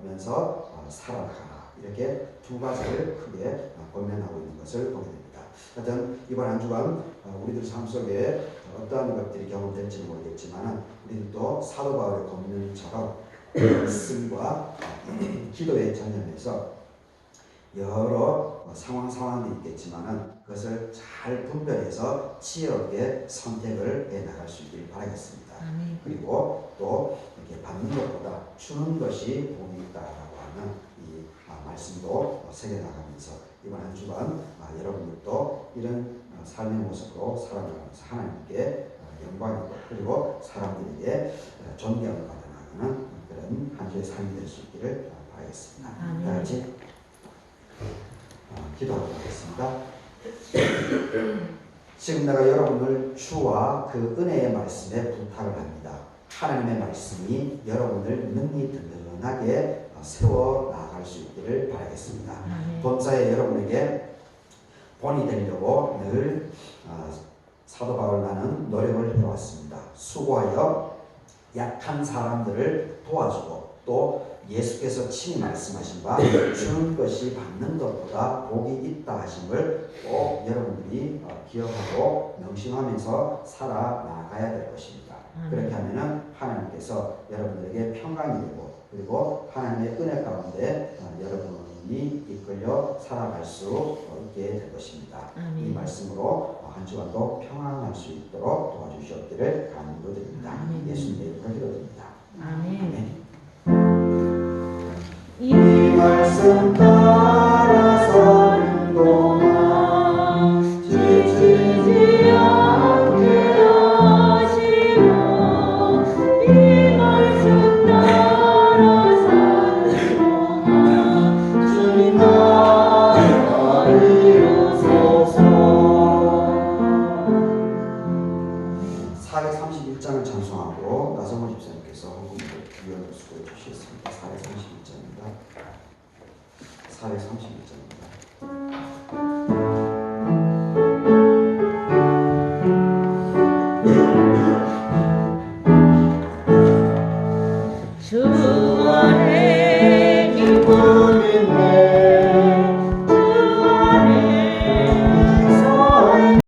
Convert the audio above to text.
지켜면서 어, 살아가라 이렇게 두 가지를 크게 어, 권면하고 있는 것을 보게 됩니다. 하여튼 이번 한 주간 어, 우리들 삶 속에 어떠한 것들이 경험될지 모르겠지만 우리들도 사도 바울의 권면처럼 말씀과 기도에 전념해서 여러 어, 상황 상황이 있겠지만은 그것을 잘 분별해서 지혜롭게 선택을 해 나갈 수 있기를 바라겠습니다. 아멘. 그리고 또 이렇게 받는 것보다 주는 것이 복이 있다라고 하는 이 아, 말씀도 새겨 나가면서 이번 한 주간 아, 여러분들도 이런 어, 삶의 모습으로 살아가면서 하나님께 어, 영광이고 그리고 사람들에게 어, 존경을 받아나가는 그런 한 주의 삶이 될 수 있기를 어, 바라겠습니다. 아멘. 다 같이 어, 기도하도록 하겠습니다. 지금 내가 여러분을 주와 그 은혜의 말씀에 부탁을 합니다. 하나님의 말씀이 여러분을 능히 든든하게 어, 세워 나갈 수 있기를 바라겠습니다. 본사에 여러분에게 본이 되려고 늘 어, 사도 바울 나는 노력을 해왔습니다. 수고하여 약한 사람들을 도와주고 또 예수께서 친히 말씀하신 바 주는 것이 받는 것보다 복이 있다 하심을 꼭 여러분들이 어, 기억하고 명심하면서 살아나가야 될 것입니다. 그렇게 하면은 하나님께서 여러분들에게 평강이 되고 그리고 하나님의 은혜 가운데 어, 여러분이 이끌려 살아갈 수 있게 될 것입니다. 이. 말씀으로 어, 한 주간도 평안할 수 있도록 도와주시옵기를 간구로 드립니다. 아멘. 예수님의 이름으로 기도드립니다. 아멘. 말씀 따라서 운동하 지치지 않게 하시고 이 말씀 따라 사는 동안 주님 나라 이루소서 431장을 찬송하고 나성호 집사님께서 헌금을 위원을 수고해 주시겠습니다. 431장입니다. 431장입니다. 주와 내 기쁨 내